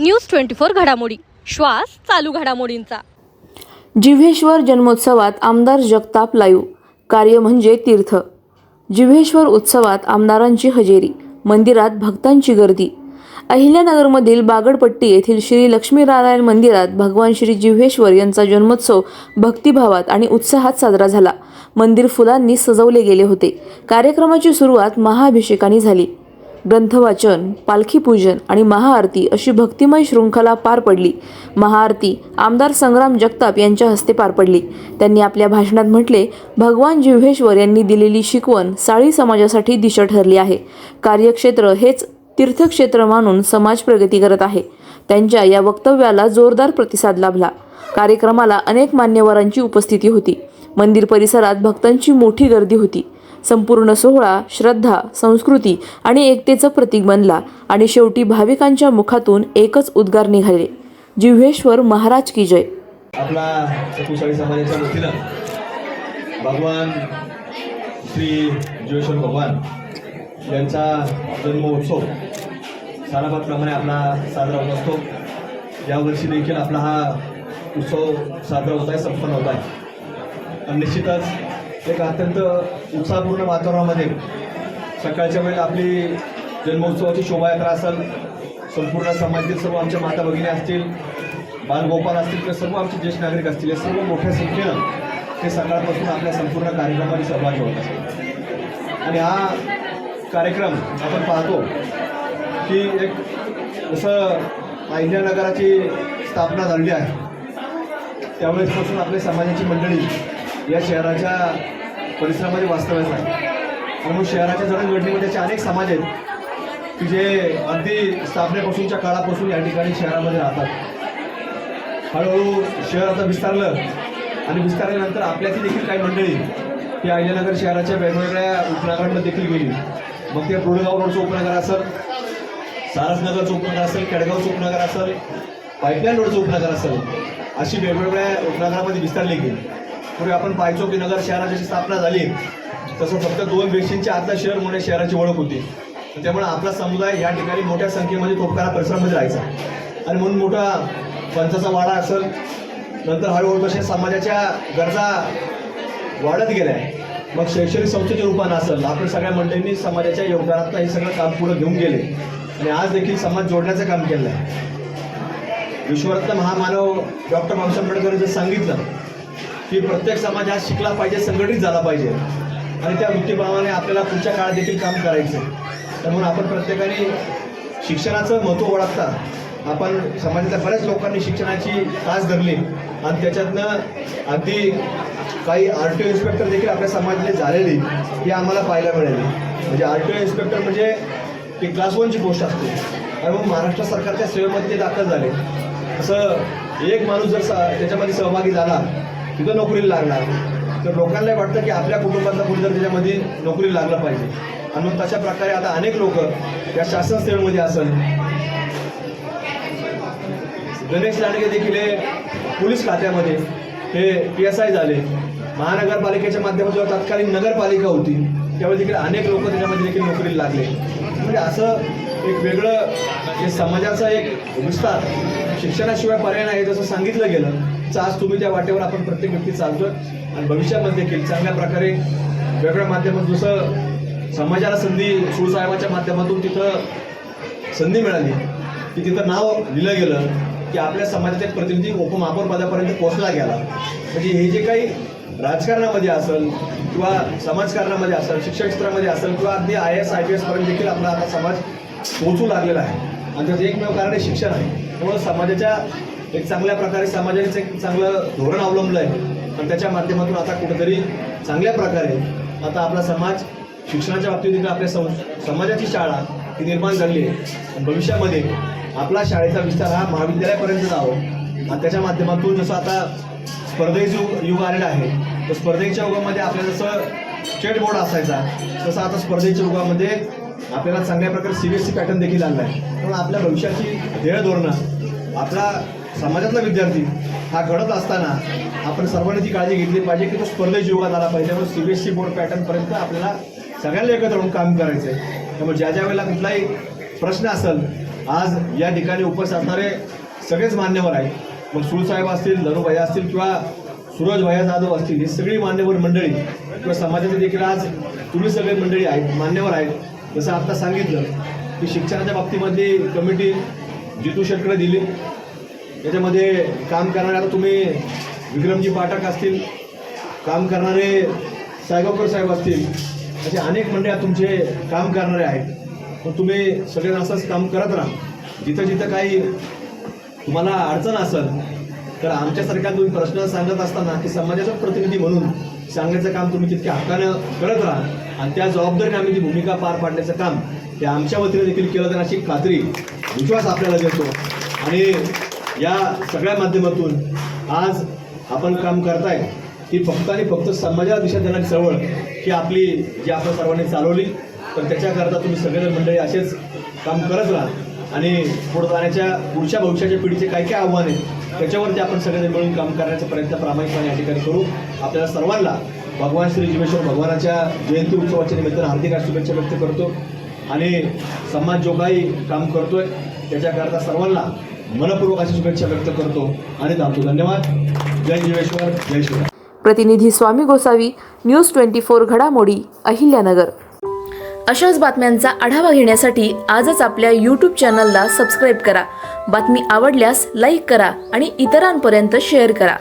News twenty four घडामोडी. श्वास चालू घडामोडींचा. जिव्हेश्वर जन्मोत्सवात आमदार जगताप लाईव्ह कार्य म्हणजे तीर्थ. जिव्हेश्वर उत्सवात आमदारांची हजेरी मंदिरात भक्तांची गर्दी. अहिल्यानगरमधील बागडपट्टी येथील श्री लक्ष्मीनारायण मंदिरात भगवान श्री जिव्हेश्वर यांचा जन्मोत्सव भक्तिभावात आणि उत्साहात साजरा झाला. मंदिर फुलांनी सजवले गेले होते. कार्यक्रमाची सुरुवात महाअभिषेकाने झाली. ग्रंथवाचन पालखी पूजन आणि महाआरती अशी भक्तिमय शृंखला पार पडली. महाआरती आमदार संग्राम जगताप यांच्या हस्ते पार पडली. त्यांनी आपल्या भाषणात म्हटले भगवान जिव्हेश्वर यांनी दिलेली शिकवण साळी समाजासाठी दिशा ठरली आहे. कार्यक्षेत्र हेच तीर्थक्षेत्र मानून समाज प्रगती करत आहे. त्यांच्या या वक्तव्याला जोरदार प्रतिसाद लाभला. कार्यक्रमाला अनेक मान्यवरांची उपस्थिती होती. मंदिर परिसरात भक्तांची मोठी गर्दी होती. संपूर्ण सोहळा श्रद्धा संस्कृती आणि एकतेचं प्रतीक बनला आणि शेवटी भाविकांच्या मुखातून एकच उद्गार निघाले. जिव्हेश्वर महाराज की जय. आपला चतुसाळी समाजाच्या वतीनं भगवान श्री जिवेश्वर भगवान यांचा जन्मोत्सव सालाबादप्रमाणे आपला साजरा होत असतो. यावर्षी देखील आपला हा उत्सव साजरा होत आहे संपन्न होत आहे. आणि निश्चितच एक अत्यंत उत्साहपूर्ण वातावरणामध्ये सकाळच्या वेळेला आपली जन्मोत्सवाची शोभायात्रा असेल संपूर्ण समाजातील सर्व आमच्या माता भगिनी असतील बालगोपाल असतील किंवा सर्व आमचे ज्येष्ठ नागरिक असतील या सर्व मोठ्या संख्येनं ते सकाळपासून आपल्या संपूर्ण कार्यक्रमामध्ये सहभागी होत असतात. आणि हा कार्यक्रम आपण पाहतो की एक जसं अहिल्यानगराची स्थापना झालेली आहे. त्यावेळेसपासून आपल्या समाजाची मंडळी या शहराच्या परिसरामध्ये वास्तव्यास आहे. म्हणून शहराच्या जडणघडणीमध्ये असे अनेक समाज आहेत की जे अगदी स्थापनेपासूनच्या काळापासून या ठिकाणी शहरामध्ये राहतात. हळूहळू शहर आता विस्तारलं आणि विस्तारल्यानंतर आपल्यातील देखील काही मंडळी ही अहिल्यानगर शहराच्या वेगवेगळ्या उपनगरांमध्ये देखील गेली. मग ते रुडगाव रोडचं उपनगर असेल सारसनगरचं उपनगर असेल केडगावचं उपनगर असेल पाईपलाईन रोडचं उपनगर असेल अशी वेगवेगळ्या उपनगरामध्ये विस्तारली गेली. पूर्वी आपण पाहायचो की नगर शहराची स्थापना झाली तसं फक्त दोन व्यक्तींच्या आतला शहर म्हणून शहराची ओळख होती. त्यामुळे आपला समुदाय या ठिकाणी मोठ्या संख्येमध्ये तोपकारा परिसरामध्ये राहायचा. आणि म्हणून मोठा पंचाचा वाडा असेल नंतर हळूहळू तसे समाजाच्या गरजा वाढत गेल्या. मग शैक्षणिक संस्थेच्या रूपानं असेल आपण सगळ्या मंडळींनी समाजाच्या योगदानात हे सगळं काम पुढे घेऊन गेले. आणि आज देखील समाज जोडण्याचं काम केलं आहे विश्वरत्न महामानव डॉक्टर बाबासाहेब आंबेडकर जर सांगितलं की प्रत्येक समाज हा शिकला पाहिजे संघटित झाला पाहिजे. आणि त्या वृत्तीप्रमाणे आपल्याला पुढच्या काळात देखील काम करायचं आहे. त्यामुळे आपण प्रत्येकाने शिक्षणाचं महत्त्व ओळखता. आपण समाजातल्या बऱ्याच लोकांनी शिक्षणाची तास धरली. आणि त्याच्यातनं अगदी काही आर टी ओ इन्स्पेक्टर देखील आपल्या समाजातले झालेली ही आम्हाला पाहायला मिळाली. म्हणजे आर टी ओ इन्स्पेक्टर म्हणजे ती क्लास वनची गोष्ट असते. आणि मग महाराष्ट्र सरकारच्या सेवेमध्ये ते दाखल झाले. असं एक माणूस जर सा त्याच्यामध्ये सहभागी झाला तिथं नोकरीला लागणार. तर लोकांना वाटतं की आपल्या कुटुंबातला कोणी जर त्याच्यामध्ये नोकरी लागलं पाहिजे. आणि मग तशा प्रकारे आता अनेक लोक या शासन सेवेमध्ये असेल. गणेश लांडगे देखील हे पोलीस खात्यामध्ये हे पी एस आय झाले. महानगरपालिकेच्या माध्यमातून जेव्हा तत्कालीन नगरपालिका होती. त्यावेळी देखील अनेक लोक त्याच्यामध्ये देखील नोकरीला लागले. म्हणजे असं एक वेगळं जे समाजाचा एक विस्तार शिक्षणाशिवाय पर्याय नाही जसं सांगितलं गेलं तर आज तुम्ही त्या वाटेवर आपण प्रत्येक व्यक्ती चालतोय आणि भविष्यामध्ये देखील चांगल्या प्रकारे वेगळ्या माध्यमातून जसं समाजाला संधी सुळसाहेबाच्या माध्यमातून तिथं संधी मिळाली की तिथं नाव लिहिलं गेलं की आपल्या समाजाचा एक प्रतिनिधी उपमहापौर पदापर्यंत पोहोचला गेला. म्हणजे हे जे काही राजकारणामध्ये असेल किंवा समाजकारणामध्ये असेल शिक्षण क्षेत्रामध्ये असेल किंवा अगदी आय एस आय पी एसपर्यंत देखील आपला आता समाज पोहोचू लागलेला आहे. आणि त्याचं एकमेव कारण हे शिक्षण आहे. त्यामुळं समाजाच्या एक चांगल्या प्रकारे समाजाचं एक चांगलं धोरण अवलंबलं आहे आणि त्याच्या माध्यमातून आता कुठेतरी चांगल्या प्रकारे आता आपला समाज शिक्षणाच्या बाबतीत देखील आपल्या सं समाजाची शाळा ही निर्माण झाली आहे. भविष्यामध्ये आपला शाळेचा विस्तार हा महाविद्यालयापर्यंत जावं. आणि त्याच्या माध्यमातून जसं आता स्पर्धेचं युग युग आलेलं आहे तर स्पर्धेच्या युगामध्ये आपल्याला जसं स्टेट बोर्ड असायचा तसं आता स्पर्धेच्या युगामध्ये आपल्याला चांगल्या प्रकारे C B S C pattern देखील आणला आहे त्यामुळे आपल्या भविष्याची ध्येय धोरणं आपला समाजातला विद्यार्थी हा घडत असताना आपण सर्वांनी ती काळजी घेतली पाहिजे की तो स्पर्धेच्या युगात आला पाहिजे. त्यामुळे C B S C board पॅटर्नपर्यंत आपल्याला सगळ्यांना एकत्र होऊन काम करायचं आहे त्यामुळे ज्या ज्या वेळेला कुठलाही प्रश्न असेल आज या ठिकाणी उपस्थित असणारे सगळेच मान्यवर आहेत. मग सुळसाहेब असतील धनुभाई असतील किंवा सूरज भैया जाधव असतील ही सगळी मान्यवर मंडळी किंवा समाजाचे देखील आज तुम्ही सगळे मंडळी आहेत मान्यवर आहेत. जसं आता सांगितलं की शिक्षणाच्या बाबतीमध्ये कमिटी जितू शेटकडे दिली. त्याच्यामध्ये काम करणारे आता तुम्ही विक्रमजी पाठक असतील काम करणारे सायगावकर साहेब असतील असे अनेक मंडळ तुमचे काम करणारे आहेत. पण तुम्ही सगळे असंच काम करत राहा. जिथं जिथं काही तुम्हाला अडचण असेल तर आमच्यासारख्या तुम्ही प्रश्न सांगत असताना की समाजाचा प्रतिनिधी म्हणून सांगण्याचं काम तुम्ही तितक्या हक्कानं करत राहा. आणि त्या जबाबदारीने आम्ही ती भूमिका पार पाडण्याचं काम ते आमच्या वतीने देखील केलं तर अशी खात्री विश्वास आपल्याला देतो. आणि या सगळ्या माध्यमातून आज आपण काम करताय ती फक्त आणि फक्त समाजाला दिशा देणारी चळवळ ही आपली जी आपण सर्वांनी चालवली तर त्याच्याकरता तुम्ही सगळेजण मंडळी असेच काम करत राहा. आणि पुढे जाण्याच्या पुढच्या भविष्याच्या पिढीचे काय काय आव्हान आहेत त्याच्यावरती आपण सगळेजण मिळून काम करण्याचा प्रयत्न प्रामाणिकपणे या ठिकाणी करू. आपल्याला सर्वांना भगवान श्री जीवेश्वर भगवानाच्या जयंती उत्सवाच्या निमित्तानं हार्दिक शुभेच्छा व्यक्त करतो. आणि समाज जो काही काम करतोय त्याच्याकरता सर्वांना मनपूर्वक अशी शुभेच्छा व्यक्त करतो. आणि थांबतो धन्यवाद. जय जीवेश्वर जय श्रीराम प्रतिनिधी Swami Gosavi news twenty four घडामोडी अहिल्यानगर. अशाच बातम्यांचा आढावा घेण्यासाठी आजच आपल्या यूट्यूब चॅनलला सबस्क्राईब करा. बातमी आवडल्यास लाईक करा आणि इतरांपर्यंत शेअर करा.